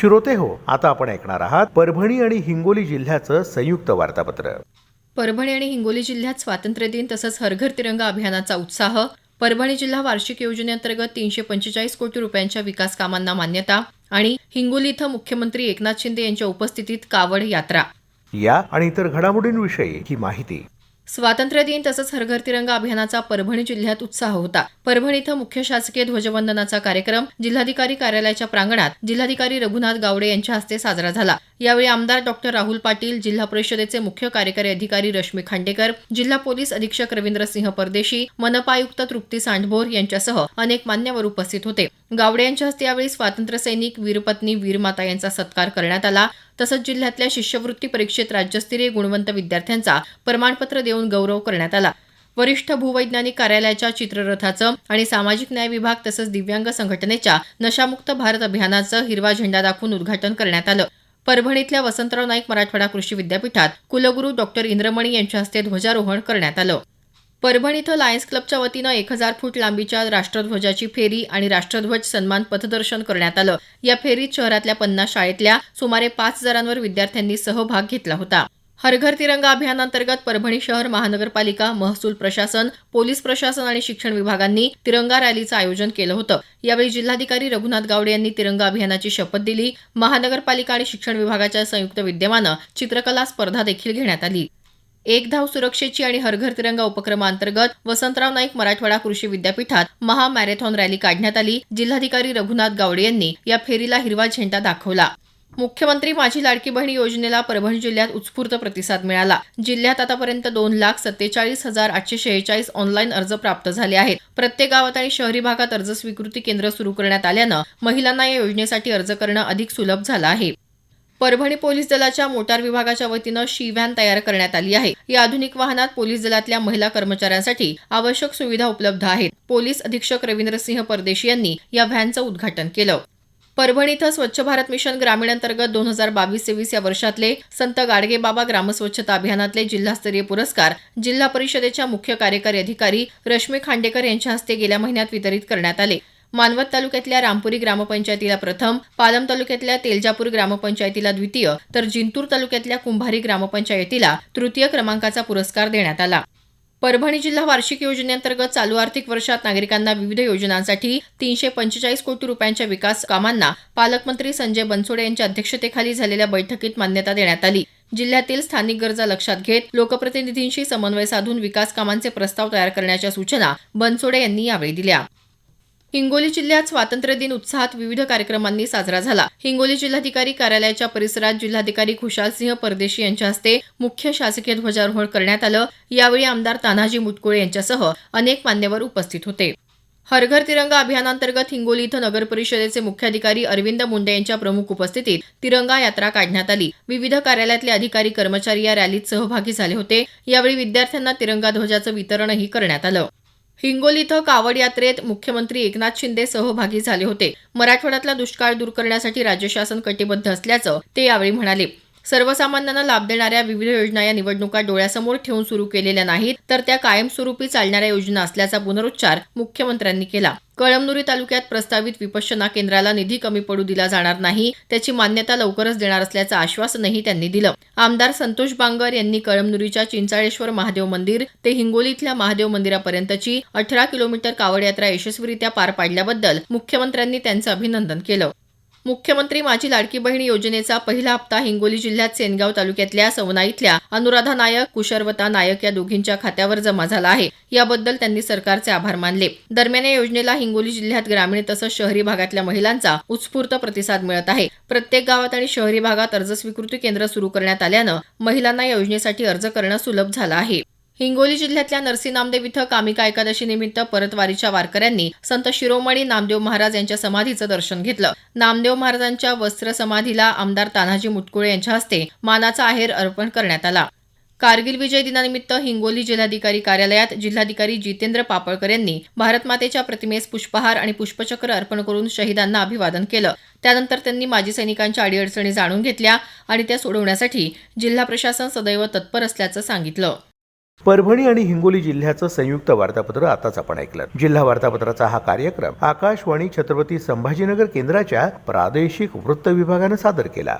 श्रोते हो. आता आपण ऐकणार आहात परभणी आणि हिंगोली जिल्ह्याचं संयुक्त वार्तापत्र. परभणी आणि हिंगोली जिल्ह्यात स्वातंत्र्य दिन तसंच हरघर तिरंगा अभियानाचा उत्साह परभणी जिल्हा वार्षिक योजनेअंतर्गत तीनशे पंचेचाळीस कोटी रुपयांच्या विकास कामांना मान्यता आणि हिंगोली इथं मुख्यमंत्री एकनाथ शिंदे यांच्या उपस्थितीत कावड यात्रा. या आणि इतर घडामोडींविषयी ही माहिती. स्वातंत्र्य दिन तसंच हरघर तिरंगा अभियानाचा परभणी जिल्ह्यात उत्साह होता. परभणी इथं मुख्य शासकीय ध्वजवंदनाचा कार्यक्रम जिल्हाधिकारी कार्यालयाच्या प्रांगणात जिल्हाधिकारी रघुनाथ गावडे यांच्या हस्ते साजरा झाला. यावेळी आमदार डॉक्टर राहुल पाटील जिल्हा परिषदेचे मुख्य कार्यकारी अधिकारी रश्मी खांडेकर जिल्हा पोलीस अधीक्षक रवींद्रसिंह परदेशी मनपा आयुक्त तृप्ती सांडभोर यांच्यासह अनेक मान्यवर उपस्थित होते. गावडे यांच्या हस्ते यावेळी स्वातंत्र्य सैनिक वीरपत्नी वीरमाता यांचा सत्कार करण्यात आला. तसंच जिल्ह्यातल्या शिष्यवृत्ती परीक्षेत राज्यस्तरीय गुणवंत विद्यार्थ्यांचा प्रमाणपत्र देऊन गौरव करण्यात आला. वरिष्ठ भूवैज्ञानिक कार्यालयाच्या चित्ररथाचं आणि सामाजिक न्याय विभाग तसंच दिव्यांग संघटनेच्या नशामुक्त भारत अभियानाचं हिरवा झेंडा दाखवून उद्घाटन करण्यात आलं. परभणीतल्या वसंतराव नाईक मराठवाडा कृषी विद्यापीठात कुलगुरू डॉक्टर इंद्रमणी यांच्या हस्ते ध्वजारोहण करण्यात आलं. परभणी इथं लायन्स क्लबच्या वतीनं एक हजार फूट लांबीच्या राष्ट्रध्वजाची फेरी आणि राष्ट्रध्वज सन्मान पथदर्शन करण्यात आलं. या फेरीत शहरातल्या पन्नास शाळेतल्या सुमारे पाच हजारांवर विद्यार्थ्यांनी सहभाग घेतला होता. हरघर तिरंगा अभियानांतर्गत परभणी शहर महानगरपालिका महसूल प्रशासन पोलीस प्रशासन आणि शिक्षण विभागांनी तिरंगा रॅलीचं आयोजन केलं होतं. यावेळी जिल्हाधिकारी रघुनाथ गावडे यांनी तिरंगा अभियानाची शपथ दिली. महानगरपालिका आणि शिक्षण विभागाच्या संयुक्त विद्यमानं चित्रकला स्पर्धा देखील घेण्यात आली. एक धाव सुरक्षेची आणि हरघर तिरंगा उपक्रमांतर्गत वसंतराव नाईक मराठवाडा कृषी विद्यापीठात महा मॅरेथॉन रॅली काढण्यात आली. जिल्हाधिकारी रघुनाथ गावडे यांनी या फेरीला हिरवा झेंडा दाखवला. मुख्यमंत्री माझी लाडकी बहिणी योजनेला परभणी जिल्ह्यात उत्स्फूर्त प्रतिसाद मिळाला. जिल्ह्यात आतापर्यंत दोन लाख सत्तेचाळीस हजार आठशे शेहेचाळीस ऑनलाईन अर्ज प्राप्त झाले आहेत. प्रत्येक गावात आणि शहरी भागात अर्ज स्वीकृती केंद्र सुरू करण्यात आल्यानं महिलांना या योजनेसाठी अर्ज करणं अधिक सुलभ झालं आहे. परभणी पोलीस दलाच्या मोटार विभागाच्या वतीनं शी व्हॅन तयार करण्यात आली आहे. या आधुनिक वाहनात पोलीस दलातल्या महिला कर्मचाऱ्यांसाठी आवश्यक सुविधा उपलब्ध आहेत. पोलीस अधीक्षक रवींद्रसिंह परदेशी यांनी या व्हॅनचं उद्घाटन केलं. परभणी इथं स्वच्छ भारत मिशन ग्रामीण अंतर्गत दोन हजार बावीस तेवीस या वर्षातले संत गाडगेबाबा ग्रामस्वच्छता अभियानातले जिल्हास्तरीय पुरस्कार जिल्हा परिषदेच्या मुख्य कार्यकारी अधिकारी रश्मी खांडेकर यांच्या हस्ते गेल्या महिन्यात वितरित करण्यात आले. मानवत तालुक्यातल्या रामपुरी ग्रामपंचायतीला प्रथम पालम तालुक्यातल्या तेलजापूर ग्रामपंचायतीला द्वितीय तर जिंतूर तालुक्यातल्या कुंभारी ग्रामपंचायतीला तृतीय क्रमांकाचा पुरस्कार देण्यात आला. परभणी जिल्हा वार्षिक योजनेअंतर्गत चालू आर्थिक वर्षात नागरिकांना विविध योजनांसाठी तीनशे पंचेचाळीस कोटी रुपयांच्या विकास कामांना पालकमंत्री संजय बनसोडे यांच्या अध्यक्षतेखाली झालेल्या बैठकीत मान्यता देण्यात आली. जिल्ह्यातील स्थानिक गरजा लक्षात घेत लोकप्रतिनिधींशी समन्वय साधून विकास कामांचे प्रस्ताव तयार करण्याच्या सूचना बनसोडे यांनी यावेळी दिल्या. हिंगोली जिल्ह्यात स्वातंत्र्य दिन उत्साहात विविध कार्यक्रमांनी साजरा झाला. हिंगोली जिल्हाधिकारी कार्यालयाच्या परिसरात जिल्हाधिकारी खुशालसिंह परदेशी यांच्या हस्ते मुख्य शासकीय ध्वजारोहण करण्यात आलं. यावेळी आमदार तान्हाजी मुटकुळे यांच्यासह अनेक मान्यवर उपस्थित होते. हरघर तिरंगा अभियानांतर्गत हिंगोली इथं नगर परिषदेचे मुख्याधिकारी अरविंद मुंडे यांच्या प्रमुख उपस्थितीत तिरंगा यात्रा काढण्यात आली. विविध कार्यालयातले अधिकारी कर्मचारी या रॅलीत सहभागी झाले होते. यावेळी विद्यार्थ्यांना तिरंगा ध्वजाचं वितरणही करण्यात आलं. हिंगोली इथं कावड यात्रेत मुख्यमंत्री एकनाथ शिंदे सहभागी झाले होते. मराठवाड्यातला दुष्काळ दूर करण्यासाठी राज्य शासन कटिबद्ध असल्याचं ते यावेळी म्हणाले. सर्वसामान्यांना लाभ देणाऱ्या विविध योजना या निवडणुका डोळ्यासमोर ठेवून सुरू केलेल्या नाहीत तर त्या कायमस्वरूपी चालणाऱ्या योजना असल्याचा पुनरुच्चार मुख्यमंत्र्यांनी केला. कळमनुरी तालुक्यात प्रस्तावित विपश्यना केंद्राला निधी कमी पडू दिला जाणार नाही त्याची मान्यता लवकरच देणार असल्याचं आश्वासनही त्यांनी दिलं. आमदार संतोष बांगर यांनी कळमनुरीच्या चिंचाळेश्वर महादेव मंदिर ते हिंगोली इथल्या महादेव मंदिरापर्यंतची अठरा किलोमीटर कावड यात्रा यशस्वीरित्या पार पाडल्याबद्दल मुख्यमंत्र्यांनी त्यांचं अभिनंदन केलं. मुख्यमंत्री माझी लाडकी बहीण योजनेचा पहिला हप्ता हिंगोली जिल्ह्यात सेनगाव तालुक्यातल्या सवना इथल्या अनुराधा नायक कुशर्वता नायक या दोघींच्या खात्यावर जमा झाला आहे. याबद्दल त्यांनी सरकारचे आभार मानले. दरम्यान या योजनेला हिंगोली जिल्ह्यात ग्रामीण तसंच शहरी भागातल्या महिलांचा उत्स्फूर्त प्रतिसाद मिळत आहे. प्रत्येक गावात आणि शहरी भागात अर्ज स्वीकृती केंद्र सुरू करण्यात आल्यानं महिलांना या योजनेसाठी अर्ज करणं सुलभ झालं आहे. हिंगोली जिल्ह्यातल्या नरसी नामदेव इथं कामिका एकादशी निमित्त परतवारीच्या वारकऱ्यांनी संत शिरोमणी नामदेव महाराज यांच्या समाधीचं दर्शन घेतलं. नामदेव महाराजांच्या वस्त्र समाधीला आमदार तान्हाजी मुटकुळे यांच्या हस्ते मानाचा आहेर अर्पण करण्यात आला. कारगिल विजय दिनानिमित्त हिंगोली जिल्हाधिकारी कार्यालयात जिल्हाधिकारी जितेंद्र पापळकर यांनी भारतमातेच्या प्रतिमेस पुष्पहार आणि पुष्पचक्र अर्पण करून शहीदांना अभिवादन केलं. त्यानंतर त्यांनी माजी सैनिकांच्या अडीअडचणी जाणून घेतल्या आणि त्या सोडवण्यासाठी जिल्हा प्रशासन सदैव तत्पर असल्याचं सांगितलं. परभणी आणि हिंगोली जिल्ह्याचं संयुक्त वार्तापत्र आताच आपण ऐकलं. जिल्हा वार्तापत्राचा हा कार्यक्रम आकाशवाणी छत्रपती संभाजीनगर केंद्राच्या प्रादेशिक वृत्त विभागानं सादर केला.